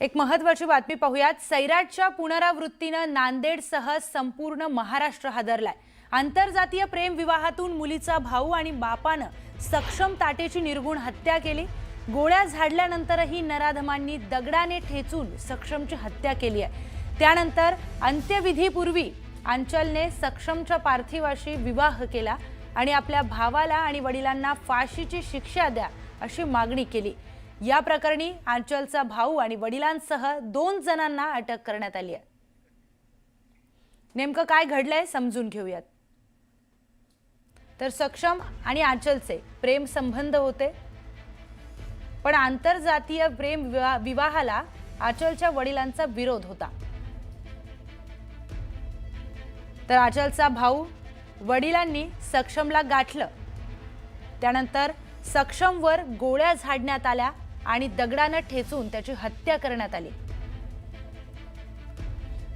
एक महत्वाची बातमी पाहूयात. सैराटच्या पुनरावृत्तीनं नांदेडसह संपूर्ण महाराष्ट्र हादरलाय. आंतरजातीय प्रेम विवाहातून मुलीचा भाऊ आणि बापानं सक्षम ताटेची निर्गुण हत्या केली. गोळ्या झाडल्यानंतरही नराधमांनी दगडाने ठेचून सक्षमची हत्या केली आहे. त्यानंतर अंत्यविधीपूर्वी अंचलने सक्षमच्या पार्थिवाशी विवाह केला आणि आपल्या भावाला आणि वडिलांना फाशीची शिक्षा द्या अशी मागणी केली. या प्रकरणी आंचलचा भाऊ आणि वडिलांसह दोन जणांना अटक करण्यात आली आहे. नेमकं काय घडलंय समजून घेऊयात. तर सक्षम आणि आंचलचे प्रेम संबंध होते. पण आंतरजातीय प्रेम विवा- विवाहाला आचलच्या वडिलांचा विरोध होता. तर आचलचा भाऊ वडिलांनी सक्षमला गाठलं. त्यानंतर सक्षमवर गोळ्या झाडण्यात आल्या. आणि दगडानं ठेचून त्याची हत्या करण्यात आली.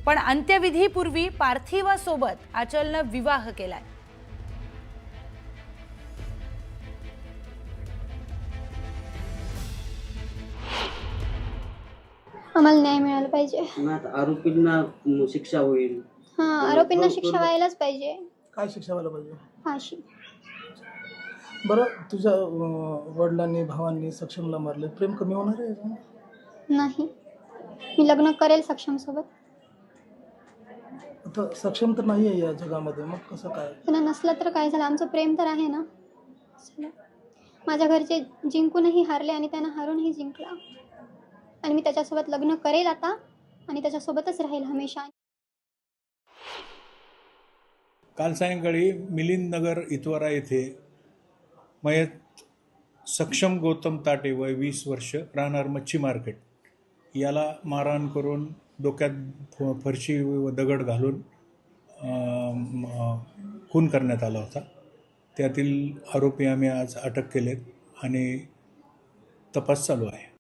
पण अंत्यविधीपूर्वी पार्थिवासोबत आचलनं विवाह केलाय. आम्हाला न्याय मिळाला पाहिजे. आरोपींना शिक्षा होईल. हा आरोपींना शिक्षा व्हायलाच पाहिजे. काय शिक्षा व्हायला पाहिजे? फाशी. बरं तुझ्या अं, वडिलांनी भावांनी सक्षमला मारले. प्रेम कमी होणार आहे याच्यानं? नाही. मी लग्न करेल सक्षम सोबत आता सक्षम तर नाही आहे या जगामध्ये. मग कसं काय? त्यांना नसलं तर काय झालं? आमचं प्रेम तर आहे ना. चला. माझ्या घरचे जिंकूनही हारले आणि त्यांना हारूनही जिंकला. आणि मी त्याच्यासोबत लग्न करेल आता. आणि त्याच्यासोबतच राहील हमेशा. काल सायंकाळी मिलिंद नगर इतवारा येथे मयत सक्षम गौतम ताटे वय वीस वर्ष राहणार मच्छी मार्केट. याला मारहाण करून डोक्यात फ- फरशी व दगड घालून खून करण्यात आला होता. त्यातील आरोपी आम्ही आज अटक केलेत आणि तपास चालू आहे.